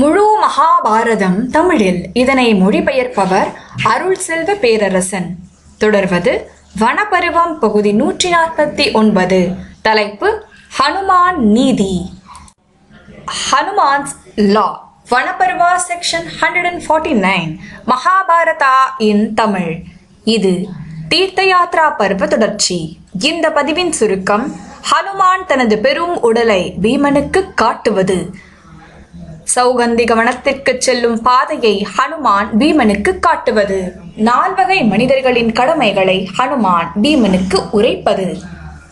முழு மகாபாரதம் தமிழில் இதனை மொழிபெயர்ப்பவர் அருள் செல்வ பேரரசன். தொடர்வது வனபருவம் பகுதி நூற்றி நாற்பத்தி ஒன்பது. தலைப்பு ஹனுமான் நீதி. Hanuman's law Vanaparva section hundred and forty nine Mahabharata in Tamil. இது தீர்த்த யாத்ரா பருவ தொடர்ச்சி. இந்த பதிவின் சுருக்கம் ஹனுமான் தனது பெரும் உடலை பீமனுக்கு காட்டுவது. சௌகந்திக கவனத்திற்கு செல்லும் பாதையை ஹனுமான் பீமனுக்கு காட்டுவது. நால்வகை மனிதர்களின் கடமைகளை ஹனுமான் பீமனுக்கு உரைப்பது.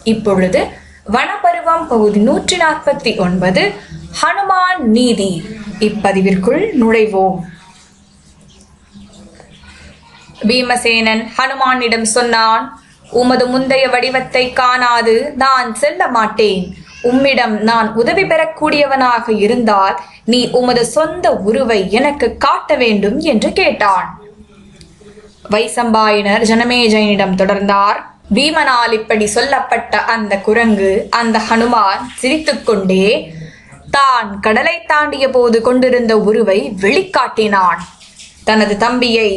இப்பொழுது வனப்பருவம் பகுதி நூற்றி நாற்பத்தி ஒன்பது ஹனுமான் நீதி. இப்பதிவிற்குள் நுழைவோம். பீமசேனன் ஹனுமானிடம் சொன்னான் உமது முந்தைய வடிவத்தை காணாது நான் செல்ல மாட்டேன். உம்மிடம் நான் உதவி பெறக்கூடியவனாக இருந்தால் நீ உமது சொந்த உருவை எனக்கு காட்ட வேண்டும் என்று கேட்டான். வைசம்பாயினர் ஜனமேஜயனிடம் தொடர்ந்தார். பீமனால் இப்படி சொல்லப்பட்ட அந்த குரங்கு அந்த ஹனுமான் சிரித்துக்கொண்டே தான் கடலை தாண்டிய போது கொண்டிருந்த உருவை வெளிக்காட்டினான். தனது தம்பியை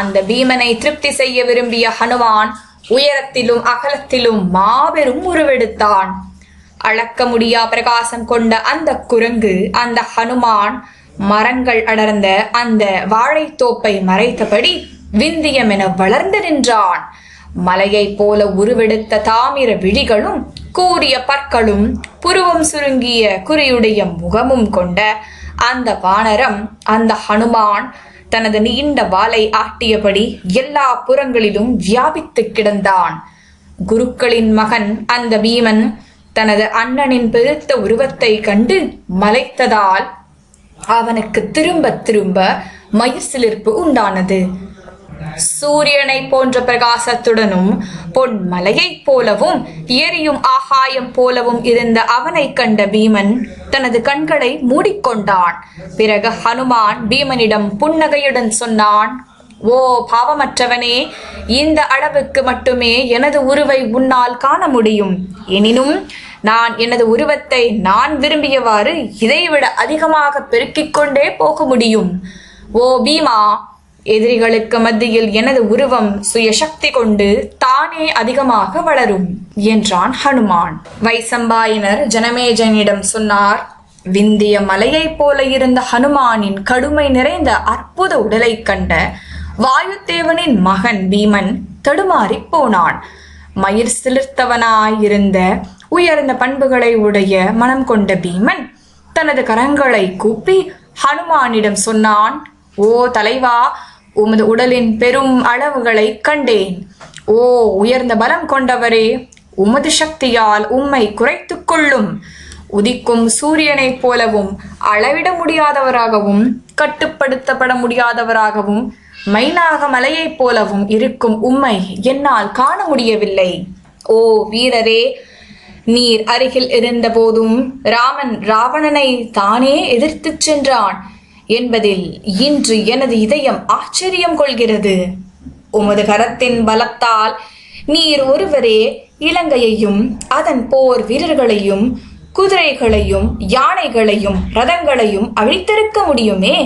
அந்த பீமனை திருப்தி செய்ய விரும்பிய ஹனுமான் உயரத்திலும் அகலத்திலும் மாபெரும் உருவெடுத்தான். அளக்க முடியா பிரகாசம் கொண்ட அந்த குரங்கு அந்த ஹனுமான் மரங்கள் அடர்ந்த அந்த வாழைத்தோப்பை மறைத்தபடி விந்தியம் என வளர்ந்து நின்றான். மலையைப் போல உருவெடுத்த தாமிர விழிகளும் கூறிய பற்களும் புருவம் சுருங்கிய குறியுடைய முகமும் கொண்ட அந்த வானரம் அந்த ஹனுமான் தனது நீண்ட வாளை ஆட்டியபடி எல்லா புறங்களிலும் வியாபித்து கிடந்தான். குருக்களின் மகன் அந்த பீமன் தனது அண்ணனின் பெருத்த உருவத்தை கண்டு மலைத்ததால் அவனுக்கு திரும்ப திரும்ப மயிர்சிலிர்ப்பு உண்டானது. சூரியனை போன்ற பிரகாசத்துடனும் பொன் மலையைப் போலவும் எரியும் ஆகாயம் போலவும் இருந்த அவனை கண்ட பீமன் தனது கண்களை மூடிக்கொண்டான். பிறகு ஹனுமான் பீமனிடம் புன்னகையுடன் சொன்னான் ஓ பாவமற்றவனே இந்த அளவுக்கு மட்டுமே எனது உருவை உன்னால் காண முடியும். எனினும் நான் எனது உருவத்தை நான் விரும்பியவாறு இதைவிட அதிகமாக பெருக்கிக் கொண்டே போக முடியும். ஓ பீமா எதிரிகளுக்கு மத்தியில் எனது உருவம் சுயசக்தி கொண்டு தானே அதிகமாக வளரும் என்றான் ஹனுமான். வைசம்பாயினர் ஜனமேஜனிடம் சொன்னார் விந்திய மலையைப் போல இருந்த ஹனுமானின் கடுமை நிறைந்த அற்புத உடலைக் கண்ட வாயுதேவனின் மகன் பீமன் தடுமாறிப் போனான். மயிர் சிலிர்த்தவனாயிருந்த உயர்ந்த பண்புகளை உடைய மனம் கொண்ட பீமன் தனது கரங்களை கூப்பி ஹனுமானிடம் சொன்னான் ஓ தலைவா உமது உடலின் பெரும் அளவுகளை கண்டேன். ஓ உயர்ந்த பலம் கொண்டவரே உமது சக்தியால் உம்மை குறைத்துக் கொள்ளும். உதிக்கும் சூரியனைப் போலவும் அளவிட முடியாதவராகவும் கட்டுப்படுத்தப்பட முடியாதவராகவும் மைனாக மலையைப் போலவும் இருக்கும் உம்மை என்னால் காண முடியவில்லை. ஓ வீரரே நீர் அருகில் இருந்தபோதும் ராமன் ராவணனை தானே எதிர்த்துச் சென்றான் என்பதில் இன்று எனது இதயம் ஆச்சரியம் கொள்கிறது. உமது கரத்தின் பலத்தால் நீர் ஒருவரே இலங்கையையும் அதன் போர் வீரர்களையும் குதிரைகளையும் யானைகளையும் ரதங்களையும் அழித்திருக்க முடியுமே?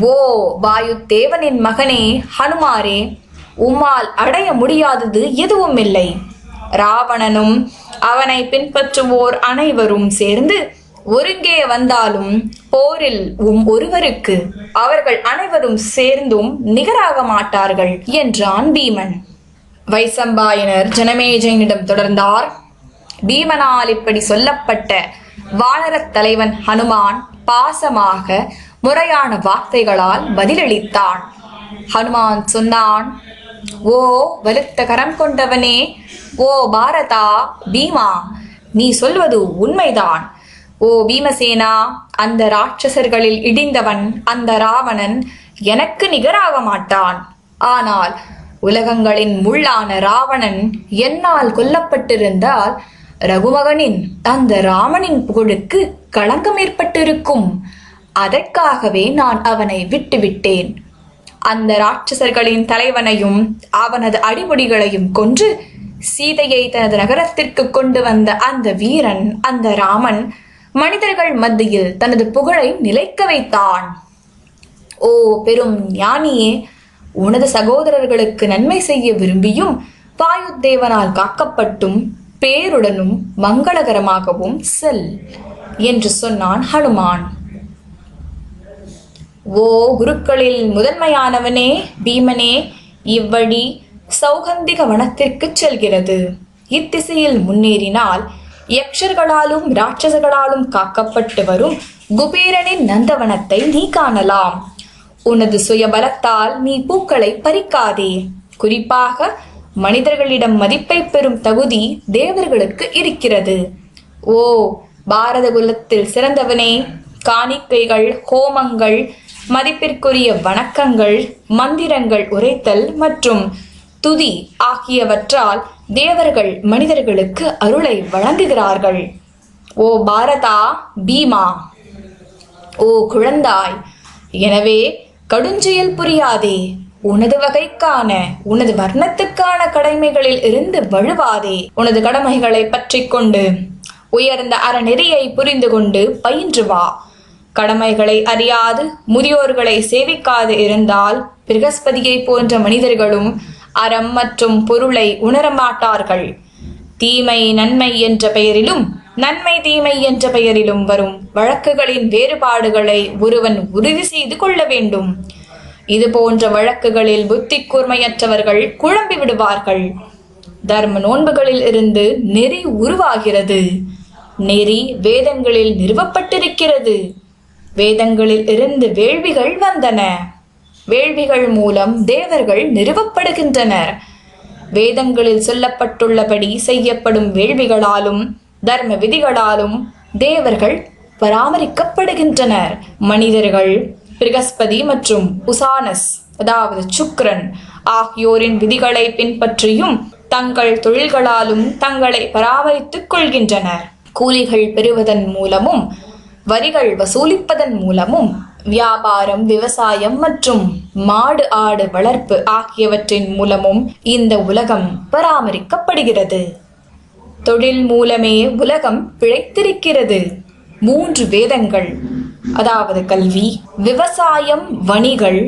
ஓ வாயு தேவனின் மகனே ஹனுமாரே உம்மால் அடைய முடியாதது எதுவும் இல்லை ராவணனும் அவனை பின்பற்றுவோர் அனைவரும் சேர்ந்து ஒருங்கே வந்தாலும் போரில் உம் ஒருவருக்கு அவர்கள் அனைவரும் சேர்ந்தும் நிகராக மாட்டார்கள் என்றான் பீமன். வைசம்பாயனர் ஜனமேஜையனிடம் தொடர்ந்தார். பீமனால் இப்படி சொல்லப்பட்ட வானரத் தலைவன் ஹனுமான் பாசமாக முறையான வார்த்தைகளால் பதிலளித்தான். ஹனுமான் சொன்னான் ஓ வலுத்த கரம் கொண்டவனே. ஓ பாரதா பீமா நீ சொல்வது உண்மைதான். ஓ பீமசேனா அந்த ராட்சசர்களில் இடிந்தவன் அந்த ராவணன் எனக்கு நிகராக மாட்டான். ஆனால் உலகங்களின் முள்ளான ராவணன் என்னால் கொல்லப்பட்டிருந்தால் ரகுமகனின் அந்த ராமனின் புகழுக்கு களங்கம் ஏற்பட்டிருக்கும் அதற்காகவே நான் அவனை விட்டுவிட்டேன். அந்த ராட்சசர்களின் தலைவனையும் அவனது அடிமுடிகளையும் கொன்று சீதையை தனது நகரத்திற்கு கொண்டு வந்த அந்த வீரன் அந்த ராமன் மனிதர்கள் மத்தியில் தனது புகழை நிலைக்க வைத்தான். ஓ பெரும் ஞானியே உனது சகோதரர்களுக்கு நன்மை செய்ய விரும்பியும் வாயுத்தேவனால் காக்கப்பட்டும் பேருடனும் மங்களகரமாகவும் செல் என்று சொன்னான் ஹனுமான். ஓ குருக்களில் முதன்மையானவனே பீமனே இவ்வழி சௌகந்திக வனத்திற்கு செல்கிறது. இத்திசையில் முன்னேறினால் யக்ஷர்களாலும் ராட்சசர்களாலும் காக்கப்பட்டு வரும் குபேரனின் நந்தவனத்தை நீ காணலாம். உனது சுயபலத்தால் நீ பூக்களை பறிக்காதே. குறிப்பாக மனிதர்களிடம் மதிப்பை பெறும் தகுதி தேவர்களுக்கு இருக்கிறது. ஓ பாரத குலத்தில் சிறந்தவனே காணிக்கைகள் ஹோமங்கள் மதிப்பிற்குரிய வணக்கங்கள் மந்திரங்கள் உரைத்தல் மற்றும் துதி ஆகியவற்றால் தேவர்கள் மனிதர்களுக்கு அருளை வழங்குகிறார்கள். ஓ பாரதா பீமா! ஓ குழந்தாய்! எனவே கடுஞ்செயல் புரியாதே உனது வகைக்கான உனது வர்ணத்துக்கான கடமைகளில் இருந்து வழுவாதே. உனது கடமைகளை பற்றி கொண்டு உயர்ந்த அறநெறியை புரிந்து கொண்டு பயின்று வா. கடமைகளை அறியாது முதியோர்களை சேவிக்காது இருந்தால் பிரகஸ்பதியை போன்ற மனிதர்களும் அறம் மற்றும் பொருளை உணரமாட்டார்கள் தீமை நன்மை என்ற பெயரிலும் நன்மை தீமை என்ற பெயரிலும் வரும் வழக்குகளின் வேறுபாடுகளை ஒருவன் உறுதி செய்து கொள்ள வேண்டும். இது போன்ற வழக்குகளில் புத்தி கூர்மையற்றவர்கள் குழம்பி விடுவார்கள். தர்ம நோன்புகளில் இருந்து நெறி உருவாகிறது. நெறி வேதங்களில் நிறுவப்பட்டிருக்கிறது. வேதங்களில் இருந்து வேள்விகள் வந்தன. வேள்விகள் மூலம் தேவர்கள் நிறுவப்படுகின்றனர். வேதங்களில் சொல்லப்பட்டுள்ளபடி செய்யப்படும் வேள்விகளாலும் தர்ம விதிகளாலும் தேவர்கள் பராமரிக்கப்படுகின்றனர். மனிதர்கள் பிரகஸ்பதி மற்றும் உசானஸ் அதாவது சுக்ரன் ஆகியோரின் விதிகளை பின்பற்றியும் தங்கள் தொழில்களாலும் தங்களை பராமரித்துக் கொள்கின்றனர். கூலிகள் பெறுவதன் மூலமும் வரிகள் வசூலிப்பதன் மூலமும் வியாபாரம் விவசாயம் மற்றும் மாடு ஆடு வளர்ப்பு ஆகியவற்றின் மூலமும் இந்த உலகம் பராமரிக்கப்படுகிறது. தொழில் மூலமே உலகம் பிழைத்திருக்கிறது. மூன்று வேதங்கள் அதாவது கல்வி விவசாயம் வணிகள்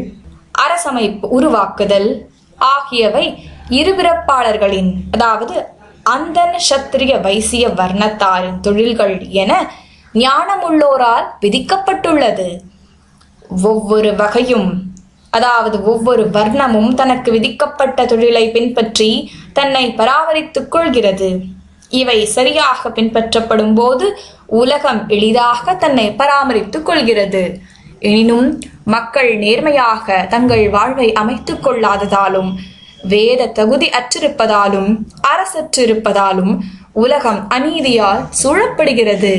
அரசமைப்பு உருவாக்குதல் ஆகியவை இருபிறப்பாளர்களின் அதாவது அந்தன் சத்திரிய வைசிய வர்ணத்தாரின் தொழில்கள் என ஞானமுள்ளோரால் விதிக்கப்பட்டுள்ளது. ஒவ்வொரு வகையும் அதாவது ஒவ்வொரு வர்ணமும் தனக்கு விதிக்கப்பட்ட தொழிலை பின்பற்றி தன்னை பராமரித்துக் கொள்கிறது. இவை சரியாக பின்பற்றப்படும் போது உலகம் எளிதாக தன்னை பராமரித்துக் கொள்கிறது. எனினும் மக்கள் நேர்மையாக தங்கள் வாழ்வை அமைத்துக் கொள்ளாததாலும் வேத தகுதி அற்றிருப்பதாலும் அரசற்றிருப்பதாலும் உலகம் அநீதியால் சூழப்படுகிறது.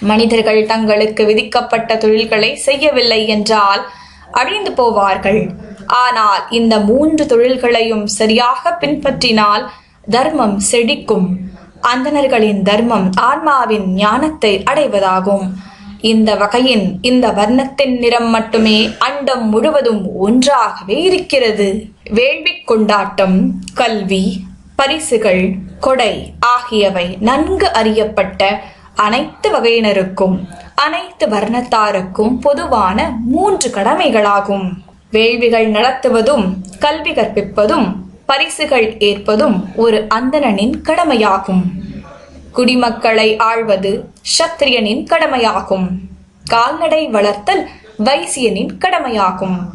மனிதர்கள் தங்களுக்கு விதிக்கப்பட்ட தொழில்களை செய்யவில்லை என்றால் அழிந்து போவார்கள். ஆனால் இந்த மூன்று தொழில்களையும் சரியாக பின்பற்றினால் தர்மம் செழிக்கும். அந்தணர்களின் தர்மம் ஆன்மாவின் ஞானத்தை அடைவதாகும். இந்த வகையின் இந்த வர்ணத்தின் நிறம் மட்டுமே அண்டம் முழுவதும் ஒன்றாகவே இருக்கிறது. வேள்வி கொண்டாட்டம் கல்வி பரிசுகள் கொடை ஆகியவை நன்கு அறியப்பட்ட அனைத்து வகையினருக்கும் அனைத்து வர்ணத்தாருக்கும் பொதுவான மூன்று கடமைகளாகும். வேள்விகள் நடத்துவதும் கல்வி கற்பிப்பதும் பரிசுகள் ஏற்பதும் ஒரு அந்தணனின் கடமையாகும். குடிமக்களை ஆழ்வது சத்திரியனின் கடமையாகும். கால்நடை வளர்த்தல் வைசியனின் கடமையாகும்.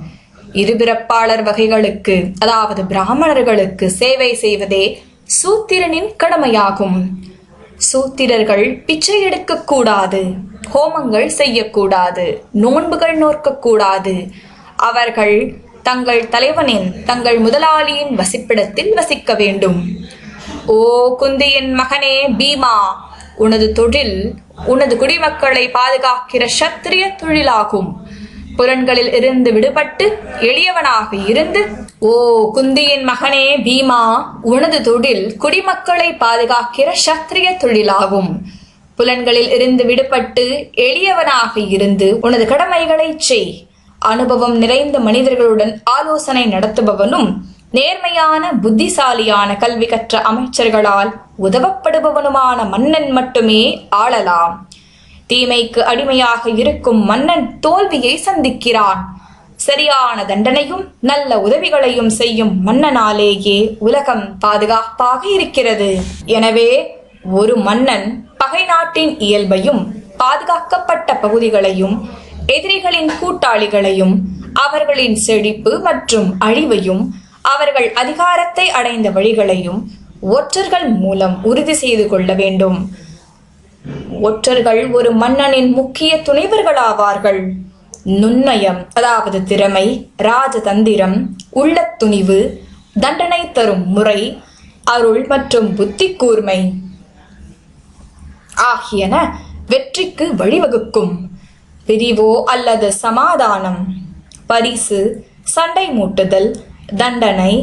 இருபிறப்பாளர் வகைகளுக்கு அதாவது பிராமணர்களுக்கு சேவை செய்வதே சூத்திரனின் கடமையாகும். சூத்திரர்கள் பிச்சை எடுக்கக்கூடாது ஹோமங்கள் செய்யக்கூடாது நோன்புகள் நோக்கக்கூடாது அவர்கள் தங்கள் தலைவனின் தங்கள் முதலாளியின் வசிப்பிடத்தில் வசிக்க வேண்டும். ஓ குந்தியின் மகனே பீமா உனது தொழில் உனது குடிமக்களை பாதுகாக்கிற சத்திரிய தொழிலாகும். புலன்களில் இருந்து விடுபட்டு எளியவனாக இருந்து ஓ குந்தியின் மகனே பீமா உனது தொழில் குடிமக்களை பாதுகாக்கிற சத்திரிய தொழிலாகும். புலன்களில் இருந்து விடுபட்டு எளியவனாக இருந்து உனது கடமைகளை செய். அனுபவம் நிறைந்த மனிதர்களுடன் ஆலோசனை நடத்துபவனும் நேர்மையான புத்திசாலியான கல்வி கற்ற அமைச்சர்களால் உதவப்படுபவனுமான மன்னன் மட்டுமே ஆளலாம். தீமைக்கு அடிமையாக இருக்கும் மன்னன் தோல்வியை சந்திக்கிறான். சரியான தண்டனையும் நல்ல உதவிகளையும் செய்யும் மன்னனாலேயே உலகம் பாதுகாப்பாக இருக்கிறது. எனவே ஒரு மன்னன் பகை நாட்டின் இயல்பையும் பாதுகாக்கப்பட்ட பகுதிகளையும் எதிரிகளின் கூட்டாளிகளையும் அவர்களின் செழிப்பு மற்றும் அழிவையும் அவர்கள் அதிகாரத்தை அடைந்த வழிகளையும் ஒற்றர்கள் மூலம் உறுதி செய்து கொள்ள வேண்டும். ஒற்றர்கள் ஒரு மன்னனின் முக்கிய துணைவர்களாவார்கள். நுண்ணயம் அதாவது திறமை ராஜதந்திரம் உள்ள துணிவு தண்டனை தரும் முறை அருள் மற்றும் புத்தி கூர்மை ஆகியன வெற்றிக்கு வழிவகுக்கும். பிரிவோ அல்லது சமாதானம் பரிசு சண்டை மூட்டுதல் தண்டனை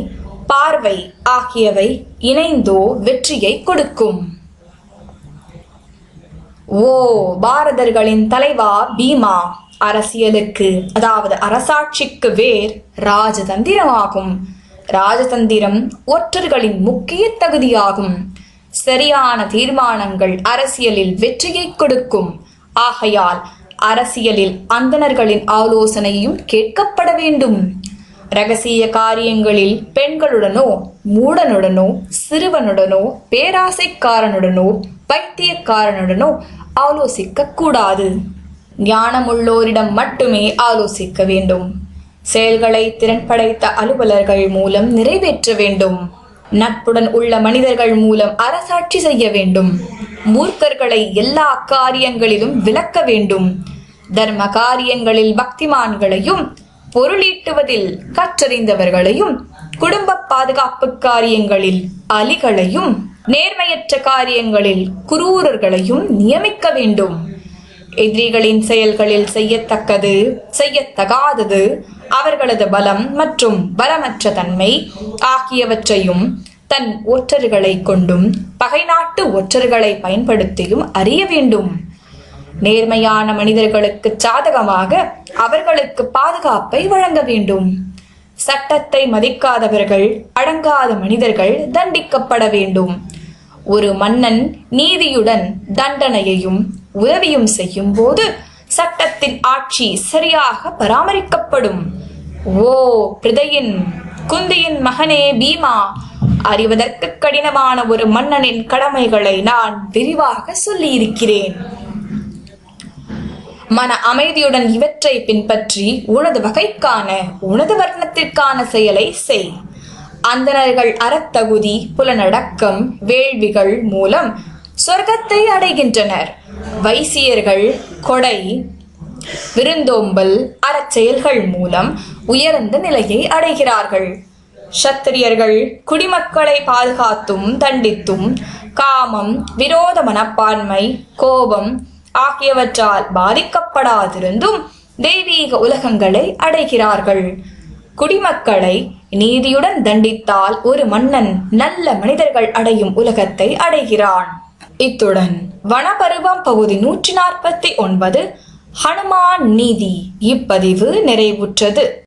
பார்வை ஆகியவை இணைந்தோ வெற்றியை கொடுக்கும். ஓ பாரதர்களின் தலைவா பீமா அரசியலுக்கு அதாவது அரசாட்சிக்கு வேர் ராஜதந்திரமாகும். ராஜதந்திரம் ஒற்றர்களின் முக்கிய தகுதியாகும். சரியான தீர்மானங்கள் அரசியலில் வெற்றியை கொடுக்கும். ஆகையால் அரசியலில் அந்தணர்களின் ஆலோசனையும் கேட்கப்பட வேண்டும். ரகசிய காரியங்களில் பெண்களுடனோ மூடனுடனோ சிறுவனுடனோ பேராசைக்காரனுடனோ பைத்தியக்காரனுடனோ ஆலோசிக்க கூடாது ஞானமுள்ளோரிடம் மட்டுமே ஆலோசிக்க வேண்டும். செயல்களை திறன் படைத்த அலுவலர்கள் மூலம் நிறைவேற்ற வேண்டும். நட்புடன் உள்ள மனிதர்கள் மூலம் அரசாட்சி செய்ய வேண்டும். மூர்க்கர்களை எல்லா காரியங்களிலும் விளக்க வேண்டும். தர்ம காரியங்களில் பக்திமான்களையும் பொருளீட்டுவதில் கற்றறிந்தவர்களையும் குடும்ப பாதுகாப்பு காரியங்களில் அலிகளையும் நேர்மையற்ற காரியங்களில் குரூரர்களையும் நியமிக்க வேண்டும். எதிரிகளின் செயல்களில் செய்யத்தக்கது செய்யத்தகாதது அவர்களது பலம் மற்றும் பலமற்ற தன்மை ஆகியவற்றையும் தன் ஒற்றர்களை கொண்டும் பகை நாட்டு ஒற்றர்களை பயன்படுத்தியும் அறிய வேண்டும். நேர்மையான மனிதர்களுக்கு சாதகமாக அவர்களுக்கு பாதுகாப்பை வழங்க வேண்டும். சட்டத்தை மதிக்காதவர்கள் அடங்காத மனிதர்கள் தண்டிக்கப்பட வேண்டும். ஒரு மன்னன் நீதியுடன் தண்டனையையும் உதவியும் செய்யும் போது சட்டத்தின் ஆட்சி சரியாக பராமரிக்கப்படும். ஓ பிரதையின் குந்தியின் மகனே பீமா அறிவதற்கு கடினமான ஒரு மன்னனின் கடமைகளை நான் விரிவாக சொல்லியிருக்கிறேன். மன அமைதியுடன் இவற்றை பின்பற்றி உனது வகைக்கான உனது வர்ணத்திற்கான செயலை செய். அந்தணர்கள் அறத்தகுதி புலனடக்கம் வேள்விகள் மூலம் சொர்க்கத்தை அடைகின்றனர். வைசியர்கள் கொடை விருந்தோம்பல் அறச்செயல்கள் மூலம் உயர்ந்த நிலையை அடைகிறார்கள். சத்திரியர்கள் குடிமக்களை பாதுகாத்தும் தண்டித்தும் காமம் விரோத மனப்பான்மை கோபம் ஆகியவற்றால் பாதிக்கப்படாதிருந்தும் தெய்வீக உலகங்களை அடைகிறார்கள். குடிமக்களை நீதியுடன் தண்டித்தால் ஒரு மன்னன் நல்ல மனிதர்கள் அடையும் உலகத்தை அடைகிறான். இத்துடன் வனபருவம் பகுதி நூற்றி நாற்பத்தி ஒன்பது ஹனுமான் நீதி இப்பதிவு நிறைவுற்றது.